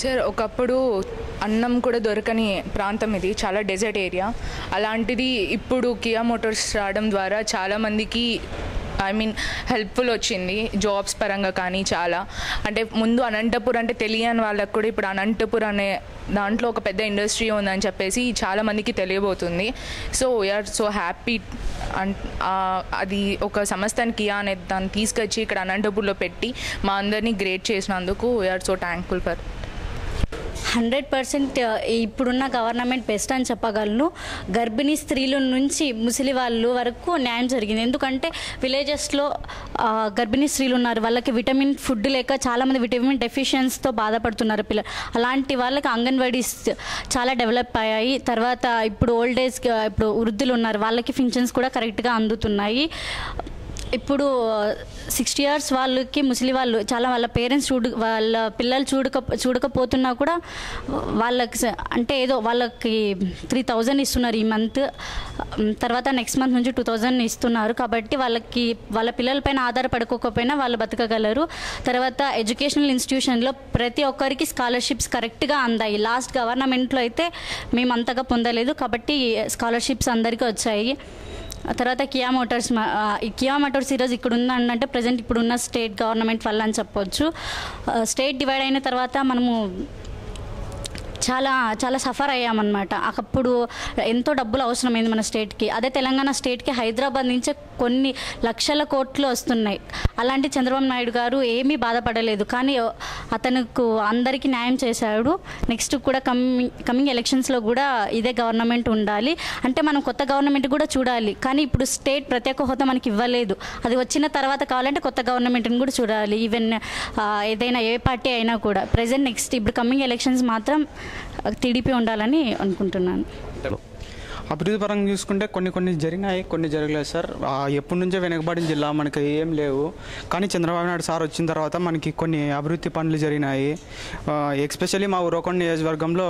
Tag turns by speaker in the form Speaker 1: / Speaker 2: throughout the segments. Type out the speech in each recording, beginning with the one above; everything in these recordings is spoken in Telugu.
Speaker 1: సార్ ఒకప్పుడు అన్నం కూడా దొరకని ప్రాంతం ఇది చాలా డెజర్ట్ ఏరియా. అలాంటిది ఇప్పుడు కియా మోటార్స్ రావడం ద్వారా చాలామందికి ఐ మీన్ హెల్ప్ఫుల్ వచ్చింది జాబ్స్ పరంగా కానీ చాలా. అంటే ముందు అనంతపూర్ అంటే తెలియని వాళ్ళకు కూడా ఇప్పుడు అనంతపూర్ అనే దాంట్లో ఒక పెద్ద ఇండస్ట్రీ ఉందని చెప్పేసి చాలామందికి తెలియబోతుంది. So we are so happy అది ఒక సంస్థని కియా అనేది దాన్ని తీసుకొచ్చి ఇక్కడ అనంతపూర్లో పెట్టి మా అందరినీ గ్రేట్ చేసినందుకు we're so thankful for
Speaker 2: hundred percent ఇప్పుడున్న గవర్నమెంట్ బెస్ట్ అని చెప్పగలను. గర్భిణీ స్త్రీల నుంచి ముసలి వాళ్ళు వరకు న్యాయం జరిగింది. ఎందుకంటే విలేజెస్లో గర్భిణీ స్త్రీలు ఉన్నారు. వాళ్ళకి విటమిన్ ఫుడ్ లేక చాలామంది విటమిన్ డెఫిషియన్స్తో బాధపడుతున్నారు పిల్లలు అలాంటి వాళ్ళకి అంగన్వాడీస్ చాలా డెవలప్ అయ్యాయి. తర్వాత ఇప్పుడు ఓల్డ్ ఏజ్ ఇప్పుడు వృద్ధులు ఉన్నారు. వాళ్ళకి ఫింక్షన్స్ కూడా కరెక్ట్గా అందుతున్నాయి. ఇప్పుడు uh, సిక్స్టీ ఇయర్స్ వాళ్ళకి ముసలి వాళ్ళు చాలా వాళ్ళ పేరెంట్స్ చూడు వాళ్ళ పిల్లలు చూడక చూడకపోతున్నా కూడా వాళ్ళకి అంటే ఏదో వాళ్ళకి త్రీ థౌజండ్ ఇస్తున్నారు ఈ మంత్ తర్వాత నెక్స్ట్ మంత్ నుంచి టూ థౌజండ్ ఇస్తున్నారు. కాబట్టి వాళ్ళకి వాళ్ళ పిల్లలపైన ఆధారపడుకోకపోయినా వాళ్ళు బతకగలరు. తర్వాత ఎడ్యుకేషనల్ ఇన్స్టిట్యూషన్లో ప్రతి ఒక్కరికి స్కాలర్షిప్స్ కరెక్ట్గా అందాయి. లాస్ట్ గవర్నమెంట్లో అయితే మేము అంతగా పొందలేదు. కాబట్టి స్కాలర్షిప్స్ అందరికీ వచ్చాయి. ఆ తర్వాత కియా మోటార్స్ కియా మోటార్స్ ఈరోజు ఇక్కడ ఉందంటే ప్రజెంట్ ఇప్పుడున్న స్టేట్ గవర్నమెంట్ వల్ల అని చెప్పొచ్చు. స్టేట్ డివైడ్ అయిన తర్వాత మనము చాలా చాలా సఫర్ అయ్యామన్నమాట. అప్పుడు ఎంతో డబ్బులు అవసరమైంది మన స్టేట్కి. అదే తెలంగాణ స్టేట్కి హైదరాబాద్ నుంచే కొన్ని లక్షల కోట్లు వస్తున్నాయి. అలాంటి చంద్రబాబు నాయుడు గారు ఏమీ బాధపడలేదు. కానీ అతనుకు అందరికీ న్యాయం చేశాడు. నెక్స్ట్ కూడా కమింగ్ కమింగ్ ఎలక్షన్స్లో కూడా ఇదే గవర్నమెంట్ ఉండాలి. అంటే మనం కొత్త గవర్నమెంట్ కూడా చూడాలి. కానీ ఇప్పుడు స్టేట్ ప్రత్యేక హోదా మనకి ఇవ్వలేదు. అది వచ్చిన తర్వాత కావాలంటే కొత్త గవర్నమెంట్ని కూడా చూడాలి. ఈవెన్ ఏదైనా ఏ పార్టీ అయినా కూడా. ప్రజెంట్ నెక్స్ట్ ఇప్పుడు కమింగ్ ఎలక్షన్స్ మాత్రం టీడీపీ ఉండాలని అనుకుంటున్నాను.
Speaker 3: అభివృద్ధి పరంగా చూసుకుంటే కొన్ని కొన్ని జరిగినాయి కొన్ని జరగలేదు సార్. ఎప్పటి నుంచో వెనకబడిన జిల్లా మనకి ఏం లేవు. కానీ చంద్రబాబు నాయుడు సార్ వచ్చిన తర్వాత మనకి కొన్ని అభివృద్ధి పనులు జరిగినాయి. ఎక్స్పెషల్లీ మా ఉరవకొండ నియోజకవర్గంలో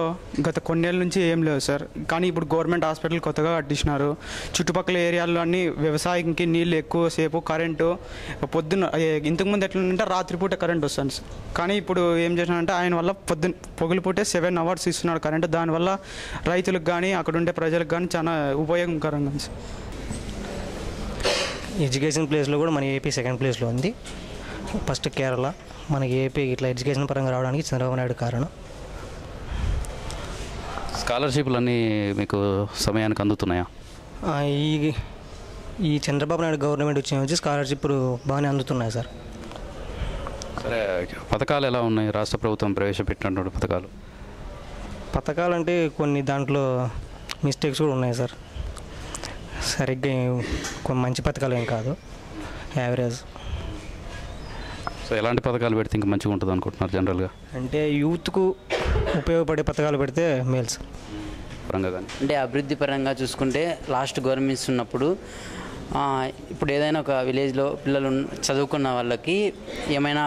Speaker 3: గత కొన్నేళ్ళ నుంచి ఏం లేవు సార్. కానీ ఇప్పుడు గవర్నమెంట్ హాస్పిటల్ కొత్తగా కట్టించినారు. చుట్టుపక్కల ఏరియాల్లో అన్ని వ్యవసాయంకి నీళ్ళు ఎక్కువసేపు కరెంటు పొద్దున్న ఇంతకుముందు ఎట్లా రాత్రిపూట కరెంట్ వస్తుంది సార్. కానీ ఇప్పుడు ఏం చేసినారంటే ఆయన వల్ల పొద్దున్న పొగులుపూటే సెవెన్ అవర్స్ ఇస్తున్నాడు కరెంట్. దానివల్ల రైతులకు కానీ అక్కడ ఉండే ప్రజలకు కానీ చాలా ఉపయోగకరంగా ఉంది
Speaker 4: ఎడ్యుకేషన్ ప్లేస్లో కూడా మన ఏపీ సెకండ్ ప్లేస్లో ఉంది. ఫస్ట్ కేరళ మనకి ఏపీ ఇట్లా ఎడ్యుకేషన్ పరంగా రావడానికి చంద్రబాబు నాయుడు కారణం.
Speaker 5: స్కాలర్షిప్లన్నీ మీకు సమయానికి అందుతున్నాయా?
Speaker 4: ఆ, ఈ ఈ చంద్రబాబు నాయుడు గవర్నమెంట్ వచ్చిన వచ్చి స్కాలర్షిప్ బాగానే అందుతున్నాయి సార్.
Speaker 5: సరే పథకాలు ఎలా ఉన్నాయి? రాష్ట్ర ప్రభుత్వం ప్రవేశపెట్టినటువంటి పథకాలు.
Speaker 4: పథకాలు అంటే కొన్ని దాంట్లో మిస్టేక్స్ కూడా ఉన్నాయి సార్. సరిగ్గా మంచి పథకాలు ఏం కాదు. యావరేజ్.
Speaker 5: సో ఎలాంటి పథకాలు పెడితే ఇంకా మంచిగా ఉంటుంది అనుకుంటున్నారు జనరల్గా?
Speaker 4: అంటే యూత్కు ఉపయోగపడే పథకాలు పెడితే మేలు సార్
Speaker 5: పరంగా కానీ
Speaker 6: అంటే అభివృద్ధి పరంగా చూసుకుంటే లాస్ట్ గవర్నమెంట్స్ ఉన్నప్పుడు ఆ, ఇప్పుడు ఏదైనా ఒక విలేజ్లో పిల్లలు చదువుకున్న వాళ్ళకి ఏమైనా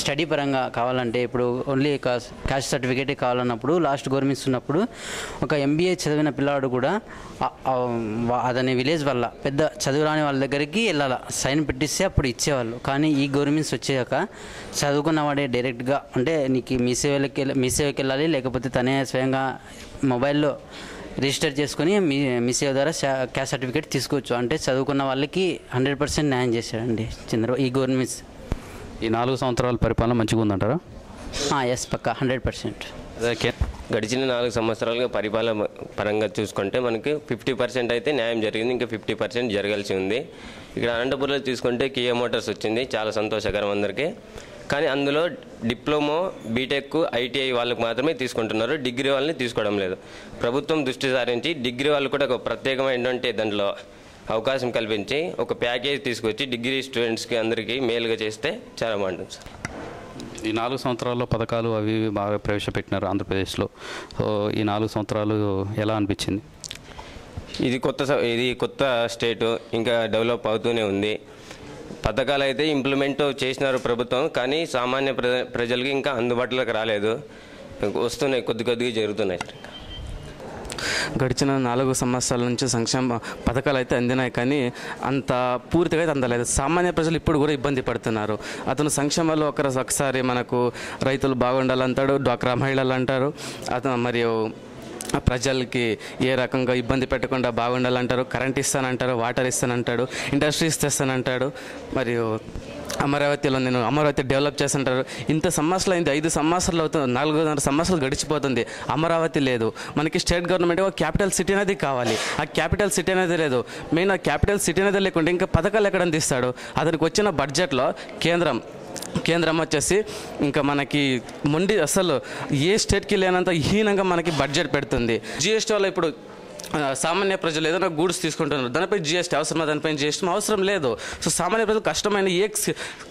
Speaker 6: స్టడీ పరంగా కావాలంటే ఇప్పుడు ఓన్లీ క్యాస్ట్ సర్టిఫికేట్ కావాలన్నప్పుడు లాస్ట్ గవర్నమెంట్స్ ఉన్నప్పుడు ఒక ఎంబీఏ చదివిన పిల్లాడు కూడా అతని విలేజ్ వల్ల పెద్ద చదువురాని వాళ్ళ దగ్గరికి వెళ్ళాలి? సైన్ పెట్టిస్తే అప్పుడు ఇచ్చేవాళ్ళు. కానీ ఈ గవర్నమెంట్స్ వచ్చాక చదువుకున్నవాడే డైరెక్ట్గా అంటే నీకు మీ సేవలకి మీ సేవకి వెళ్ళాలి లేకపోతే తనే స్వయంగా మొబైల్లో రిజిస్టర్ చేసుకొని మీ మీ సేవ ద్వారా క్యాష్ క్యాస్ట్ సర్టిఫికేట్ తీసుకోవచ్చు. అంటే చదువుకున్న వాళ్ళకి హండ్రెడ్ పర్సెంట్ న్యాయం చేశాడండి. చంద్ర ఈ గవర్నమెంట్స్
Speaker 5: ఈ నాలుగు సంవత్సరాల పరిపాలన మంచిగా ఉందంటారా?
Speaker 6: ఎస్ పక్క హండ్రెడ్ పర్సెంట్
Speaker 7: గడిచిన నాలుగు సంవత్సరాలుగా పరిపాలన పరంగా చూసుకుంటే మనకి ఫిఫ్టీ పర్సెంట్ అయితే న్యాయం జరిగింది ఇంకా ఫిఫ్టీ పర్సెంట్ జరగాల్సి ఉంది. ఇక్కడ అనంతపురంలో చూసుకుంటే కియా మోటార్స్ వచ్చింది చాలా సంతోషకరం అందరికీ. కానీ అందులో డిప్లొమో బీటెక్ ఐటీఐ వాళ్ళకి మాత్రమే తీసుకుంటున్నారు డిగ్రీ వాళ్ళని తీసుకోవడం లేదు. ప్రభుత్వం దృష్టి సారించి డిగ్రీ వాళ్ళు కూడా ఒక ప్రత్యేకమైనటువంటి దాంట్లో అవకాశం కల్పించి ఒక ప్యాకేజ్ తీసుకొచ్చి డిగ్రీ స్టూడెంట్స్కి అందరికీ మేలుగా చేస్తే చాలా బాగుంటుంది సార్.
Speaker 5: ఈ నాలుగు సంవత్సరాల్లో పథకాలు అవి బాగా ప్రవేశపెట్టినారు ఆంధ్రప్రదేశ్లో. సో ఈ నాలుగు సంవత్సరాలు ఎలా అనిపించింది?
Speaker 7: ఇది కొత్త స- ఇది కొత్త స్టేటు ఇంకా డెవలప్ అవుతూనే ఉంది. పథకాలు అయితే ఇంప్లిమెంట్ చేసినారు ప్రభుత్వం కానీ సామాన్య ప్రజ ప్రజలకి ఇంకా అందుబాటులోకి రాలేదు. వస్తున్నాయి కొద్ది కొద్దిగా జరుగుతున్నాయి.
Speaker 8: గడిచిన నాలుగు సంవత్సరాల నుంచి సంక్షేమ పథకాలు అయితే అందినాయి. కానీ అంత పూర్తిగా అయితే అందలేదు. సామాన్య ప్రజలు ఇప్పుడు కూడా ఇబ్బంది పడుతున్నారు. అతను సంక్షేమాలు ఒకరు ఒకసారి మనకు రైతులు బాగుండాలంటాడు డ్వాక్రా మహిళలు అంటారు. అతను మరియు ప్రజలకి ఏ రకంగా ఇబ్బంది పెట్టకుండా బాగుండాలంటారు. కరెంట్ ఇస్తానంటారు వాటర్ ఇస్తానంటాడు ఇండస్ట్రీస్ తెస్తానంటాడు. మరియు అమరావతిలో నేను అమరావతి డెవలప్ చేస్తుంటారు. ఇంత సంవత్సరాలు అయింది ఐదు సంవత్సరాలు అవుతుంది నాలుగున్నర సంవత్సరాలు గడిచిపోతుంది. అమరావతి లేదు. మనకి స్టేట్ గవర్నమెంట్ ఒక క్యాపిటల్ సిటీ అనేది కావాలి. ఆ క్యాపిటల్ సిటీ అనేది లేదు. మెయిన్ ఆ క్యాపిటల్ సిటీ అనేది లేకుంటే ఇంకా పథకాలు ఎక్కడ అందిస్తాడు? అతనికి వచ్చిన బడ్జెట్లో కేంద్రం కేంద్రం వచ్చేసి ఇంకా మనకి మొండి అసలు ఏ స్టేట్కి లేనంత హీనంగా మనకి బడ్జెట్ పెడుతుంది. జిఎస్టీ వల్ల ఇప్పుడు సామాన్య ప్రజలు ఏదైనా గూడ్స్ తీసుకుంటున్నారు. దానిపై జిఎస్టీ అవసరమా? దానిపై జిఎస్టీ అవసరం లేదు. సో సామాన్య ప్రజలు కష్టమైన ఏ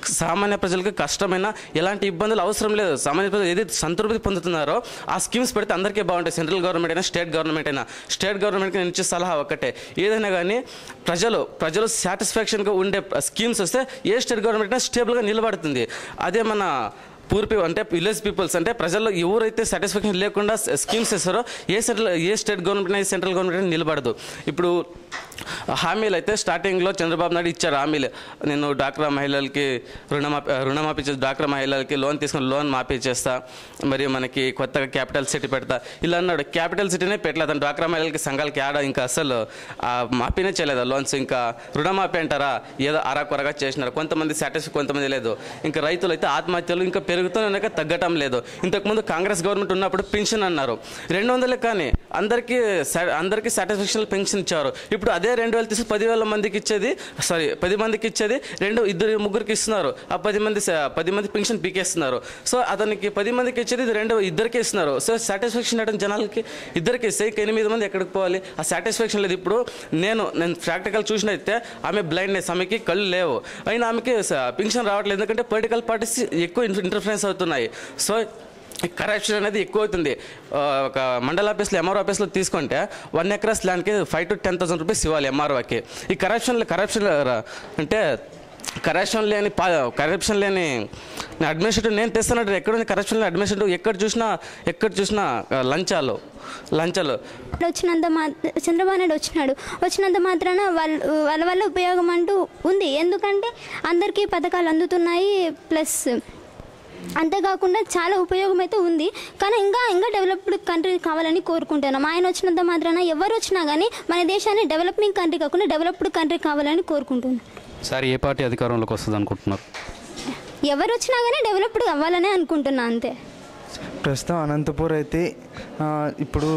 Speaker 8: సామాన్య ప్రజలకు కష్టమైన ఎలాంటి ఇబ్బందులు అవసరం లేదు. సామాన్య ప్రజలు ఏదైతే సంతృప్తి పొందుతున్నారో ఆ స్కీమ్స్ పెడితే అందరికీ బాగుంటాయి. సెంట్రల్ గవర్నమెంట్ అయినా స్టేట్ గవర్నమెంట్ అయినా. స్టేట్ గవర్నమెంట్కి నేను ఇచ్చే సలహా ఒకటే ఏదైనా కానీ ప్రజలు ప్రజలు సాటిస్ఫాక్షన్గా ఉండే స్కీమ్స్ వస్తే ఏ స్టేట్ గవర్నమెంట్ అయినా స్టేబుల్గా నిలబడుతుంది. అదే మన పూర్ పీపుల్ అంటే విలేజ్ పీపుల్స్ అంటే ప్రజల్లో ఎవరైతే సాటిస్ఫాక్షన్ లేకుండా స్కీమ్స్ ఇస్తారో ఏ సెంట్రల్ ఏ స్టేట్ గవర్నమెంట్ అయినా సెంట్రల్ గవర్నమెంట్ అయినా నిలబడదు. ఇప్పుడు హామీలు అయితే స్టార్టింగ్లో చంద్రబాబు నాయుడు ఇచ్చారు హామీలు. నేను డాక్రా మహిళలకి రుణమాఫీ రుణమాఫీ చేసి డాక్రా మహిళలకి లోన్ తీసుకుని లోన్ మాఫీ చేస్తా మరియు మనకి కొత్తగా క్యాపిటల్ సిటీ పెడతా. ఇలా అన్నాడు. క్యాపిటల్ సిటీనే పెట్టలేదు. డాక్రా మహిళలకి సంఘాలకి ఆడ ఇంకా అసలు ఆ మాఫీనే చేయలేదు లోన్స్? ఇంకా రుణమాఫీ అంటారా? ఏదో అరాకొరగా చేసినారు. కొంతమంది సాటిస్ఫై కొంతమంది లేదు. ఇంకా రైతులు అయితే ఆత్మహత్యలు ఇంకా పెరుగుతున్నాక తగ్గటం లేదు. ఇంతకుముందు కాంగ్రెస్ గవర్నమెంట్ ఉన్నప్పుడు పెన్షన్ అన్నారు. రెండు వందలే కానీ అందరికీ అందరికీ సాటిస్ఫాక్షన్ పెన్షన్ ఇచ్చారు ఇప్పుడు ఇప్పుడు అదే రెండు వేలు తీసి పదివేల మందికి ఇచ్చేది సారీ పది మందికి ఇచ్చేది రెండు ఇద్దరు ముగ్గురికి ఇస్తున్నారు. ఆ పది మంది పది మంది పెన్షన్ పీకేస్తున్నారు. సో అతనికి పది మందికి ఇచ్చేది ఇది రెండు ఇద్దరికి ఇస్తున్నారు. సో సాటిస్ఫాక్షన్ అంటే జనాలకి ఇద్దరికి ఇస్తే ఎనిమిది మంది ఎక్కడికి పోవాలి? ఆ సాటిస్ఫాక్షన్ లేదు. ఇప్పుడు నేను నేను ప్రాక్టికల్ చూసినైతే ఆమె బ్లైండ్నెస్ ఆమెకి కళ్ళు లేవు. అయినా ఆమెకి పెన్షన్ రావట్లేదు. ఎందుకంటే పొలిటికల్ పార్టీస్ ఎక్కువ ఇంటర్ఫరెన్స్ అవుతున్నాయి. సో కరప్షన్ అనేది ఎక్కువ అవుతుంది ఒక మండల ఆఫీస్లో ఎంఆర్ ఆఫీస్లో తీసుకుంటే వన్ ఎకరాస్ ల్యాండ్కి five to ten thousand rupees ఇవ్వాలి ఎంఆర్ఓకి ఈ కరప్షన్ కరప్షన్ అంటే కరప్షన్ లేని పా కరప్షన్ లేని అడ్మినిస్ట్రేటివ్ నేను తెస్తున్నాడు ఎక్కడ కరప్షన్ లేని అడ్మినిస్ట్రేటివ్ ఎక్కడ చూసినా ఎక్కడ చూసినా లంచాలు లంచాలు.
Speaker 9: వచ్చినంత మా చంద్రబాబు నాయుడు వచ్చినాడు. వచ్చినంత మాత్రాన వాళ్ళ వాళ్ళ వల్ల ఉపయోగం అంటూ ఉంది. ఎందుకంటే అందరికీ పథకాలు అందుతున్నాయి ప్లస్ అంతేకాకుండా చాలా ఉపయోగం అయితే ఉంది. కానీ ఇంకా ఇంకా డెవలప్డ్ కంట్రీ కావాలని కోరుకుంటున్నాం. ఆయన వచ్చినంత మాత్రాన ఎవరు వచ్చినా కానీ మన దేశాన్ని డెవలపింగ్ కంట్రీ కాకుండా డెవలప్డ్ కంట్రీ కావాలని కోరుకుంటున్నాం.
Speaker 5: సార్ ఏ పార్టీ అధికారంలోకి వస్తుంది అనుకుంటున్నారు?
Speaker 9: ఎవరు వచ్చినా కానీ డెవలప్డ్ అవ్వాలని అనుకుంటున్నా అంతే.
Speaker 10: ప్రస్తుతం అనంతపూర్ అయితే ఇప్పుడు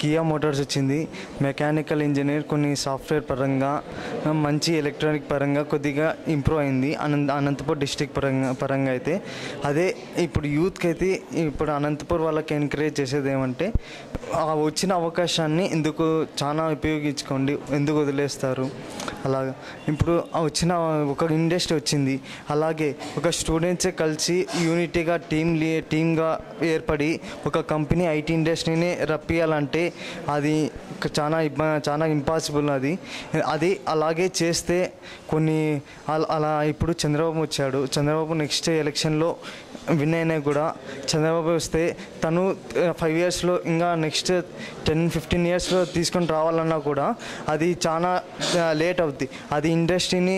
Speaker 10: కియా మోటార్స్ వచ్చింది. మెకానికల్ ఇంజనీర్ కొన్ని సాఫ్ట్వేర్ పరంగా మంచి ఎలక్ట్రానిక్ పరంగా కొద్దిగా ఇంప్రూవ్ అయింది. అనంత అనంతపూర్ డిస్టిక్ పరంగా పరంగా అయితే. అదే ఇప్పుడు యూత్కి అయితే ఇప్పుడు అనంతపూర్ వాళ్ళకి ఎంకరేజ్ చేసేది ఏమంటే ఆ వచ్చిన అవకాశాన్ని ఎందుకు చాలా ఉపయోగించుకోండి ఎందుకు వదిలేస్తారు? అలాగా. ఇప్పుడు వచ్చిన ఒక ఇండస్ట్రీ వచ్చింది. అలాగే ఒక స్టూడెంట్సే కలిసి యూనిటీగా టీమ్ టీమ్గా ఏర్పడి ఒక కంపెనీ కంపెనీ ఐటీ ఇండస్ట్రీని రప్పియాలంటే అది చాలా ఇబ్బ చాలా ఇంపాసిబుల్ అది. అది అలాగే చేస్తే కొన్ని అలా ఇప్పుడు చంద్రబాబు వచ్చాడు. చంద్రబాబు నెక్స్ట్ ఎలక్షన్లో విన్ అయినా కూడా చంద్రబాబు వస్తే తను ఫైవ్ ఇయర్స్లో ఇంకా నెక్స్ట్ టెన్ ఫిఫ్టీన్ ఇయర్స్లో తీసుకొని రావాలన్నా కూడా అది చాలా లేట్ అవుద్ది. అది ఇండస్ట్రీని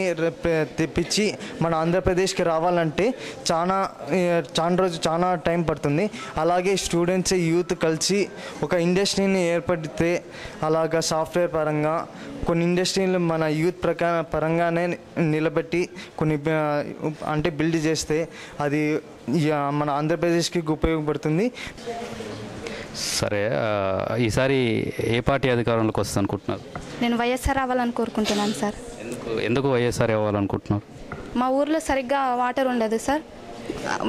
Speaker 10: తెప్పించి మన ఆంధ్రప్రదేశ్కి రావాలంటే చాలా చాలా రోజు చాలా టైం పడుతుంది. అలాగే స్టూడెంట్స్ యూత్ కలిసి ఒక ఇండస్ట్రీని ఏర్పడితే అలాగా సాఫ్ట్వేర్ పరంగా కొన్ని ఇండస్ట్రీలు మన యూత్ ప్రకా పరంగానే నిలబెట్టి కొన్ని అంటే బిల్డ్ చేస్తే అది మన ఆంధ్రప్రదేశ్కి ఉపయోగపడుతుంది
Speaker 5: సరే ఈసారి ఏ పార్టీ అధికారంలోకి వస్తుంది అనుకుంటున్నారు?
Speaker 11: నేను వైఎస్ఆర్ అవ్వాలని కోరుకుంటున్నాను సార్.
Speaker 5: ఎందుకు ఎందుకు వైఎస్ఆర్ అవ్వాలనుకుంటున్నారు?
Speaker 11: మా ఊర్లో సరిగ్గా వాటర్ ఉండదు సార్.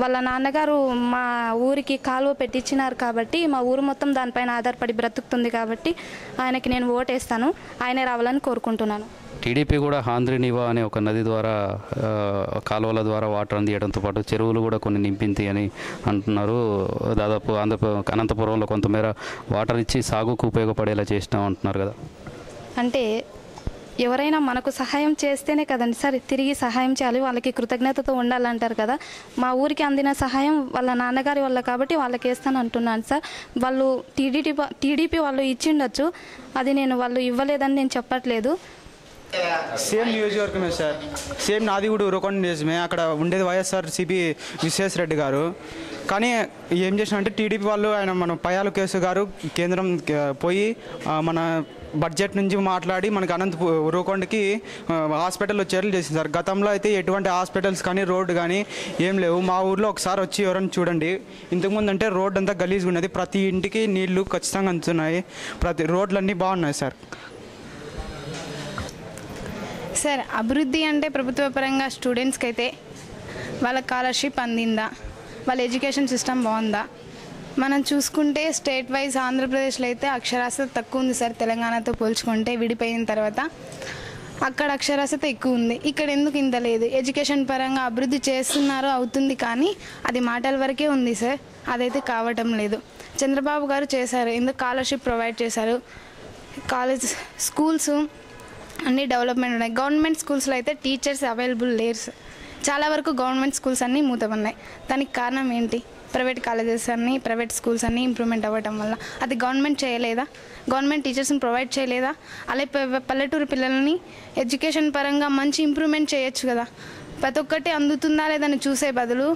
Speaker 11: వాళ్ళ నాన్నగారు మా ఊరికి కాలువ పెట్టించినారు కాబట్టి మా ఊరు మొత్తం దానిపైన ఆధారపడి బ్రతుకుతుంది కాబట్టి ఆయనకి నేను ఓటేస్తాను. ఆయనే రావాలని కోరుకుంటున్నాను.
Speaker 5: టీడీపీ కూడా హాంద్రినివా అనే ఒక నది ద్వారా కాలువల ద్వారా వాటర్ అందియడంతో పాటు చెరువులు కూడా కొన్ని నింపింది అని అంటున్నారు. దాదాపు ఆంధ్ర అనంతపురంలో కొంతమేర వాటర్ ఇచ్చి సాగుకు ఉపయోగపడేలా చేసినాం అంటున్నారు కదా.
Speaker 11: అంటే ఎవరైనా మనకు సహాయం చేస్తేనే కదండి సార్ తిరిగి సహాయం చేయాలి. వాళ్ళకి కృతజ్ఞతతో ఉండాలంటారు కదా. మా ఊరికి అందిన సహాయం వాళ్ళ నాన్నగారి వల్ల కాబట్టి వాళ్ళకి వేస్తాను అంటున్నాను సార్. వాళ్ళు టీడీపీ టీడీపీ వాళ్ళు ఇచ్చిండొచ్చు. అది నేను వాళ్ళు ఇవ్వలేదని నేను చెప్పట్లేదు.
Speaker 3: సేమ్ నియోజకవర్గమే సార్. సేమ్ నాది కూడా ఉరకొండ నియోజకమే అక్కడ ఉండేది వైఎస్ఆర్ సిపి విశ్వేశ్వరరెడ్డి గారు. కానీ ఏం చేసినంటే టీడీపీ వాళ్ళు ఆయన మన పయాలు కేసు గారు కేంద్రం పోయి మన బడ్జెట్ నుంచి మాట్లాడి మనకి అనంత ఉరవకొండకి హాస్పిటల్లో చర్యలు చేసింది సార్. గతంలో అయితే ఎటువంటి హాస్పిటల్స్ కానీ రోడ్డు కానీ ఏం లేవు. మా ఊర్లో ఒకసారి వచ్చి ఎవరైనా చూడండి. ఇంతకుముందు అంటే రోడ్ అంతా గలీజ్గా ఉన్నది. ప్రతి ఇంటికి నీళ్ళు ఖచ్చితంగా అందుతున్నాయి. ప్రతి రోడ్లన్నీ బాగున్నాయి సార్.
Speaker 12: సార్ అభివృద్ధి అంటే ప్రభుత్వ పరంగా స్టూడెంట్స్కి అయితే వాళ్ళ స్కాలర్షిప్ అందిందా? వాళ్ళ ఎడ్యుకేషన్ సిస్టమ్ బాగుందా? మనం చూసుకుంటే స్టేట్ వైజ్ ఆంధ్రప్రదేశ్లో అయితే అక్షరాస్యత తక్కువ ఉంది సార్ తెలంగాణతో పోల్చుకుంటే విడిపోయిన తర్వాత అక్కడ అక్షరాస్యత ఎక్కువ ఉంది. ఇక్కడ ఎందుకు ఇంత లేదు? ఎడ్యుకేషన్ పరంగా అభివృద్ధి చేస్తున్నారు అవుతుంది కానీ అది మాటల వరకే ఉంది సార్. అదైతే కావటం లేదు. చంద్రబాబు గారు చేశారు ఎందుకు స్కాలర్షిప్ ప్రొవైడ్ చేశారు? కాలేజ్ స్కూల్స్ అన్ని డెవలప్మెంట్ ఉన్నాయి. గవర్నమెంట్ స్కూల్స్లో అయితే టీచర్స్ అవైలబుల్ లేరు చాలా వరకు గవర్నమెంట్ స్కూల్స్ అన్నీ మూతపన్నాయి దానికి కారణం ఏంటి? ప్రైవేట్ కాలేజెస్ అన్నీ ప్రైవేట్ స్కూల్స్ అన్నీ ఇంప్రూవ్మెంట్ అవ్వటం వల్ల. అది గవర్నమెంట్ చేయలేదా? గవర్నమెంట్ టీచర్స్ని ప్రొవైడ్ చేయలేదా? అలాగే పల్లెటూరు పిల్లల్ని ఎడ్యుకేషన్ పరంగా మంచి ఇంప్రూవ్మెంట్ చేయొచ్చు కదా. ప్రతి ఒక్కటి అందుతుందా లేదని చూసే బదులు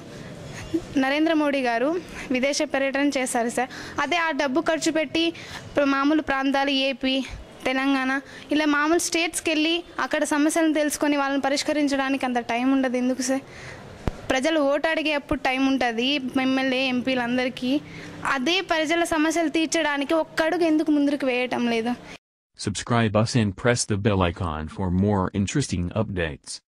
Speaker 12: నరేంద్ర మోడీ గారు విదేశ పర్యటన చేశారు సార్. అదే ఆ డబ్బు ఖర్చు పెట్టి ఇప్పుడు మామూలు ప్రాంతాలు ఏపీ తెలంగాణ. ఇలా మామూలు స్టేట్స్కి వెళ్ళి అక్కడ సమస్యలను తెలుసుకొని వాళ్ళని పరిష్కరించడానికి అంత టైం ఉండదు. ఎందుకు సార్? ప్రజలు ఓటు అడిగే అప్పుడు టైం ఉంటుంది. ఎమ్మెల్యే ఎంపీలందరికీ అదే ప్రజల సమస్యలు తీర్చడానికి ఒక్కడుగు ఎందుకు ముందుకు వేయటం లేదు.
Speaker 13: Subscribe us and press the bell icon for more interesting updates.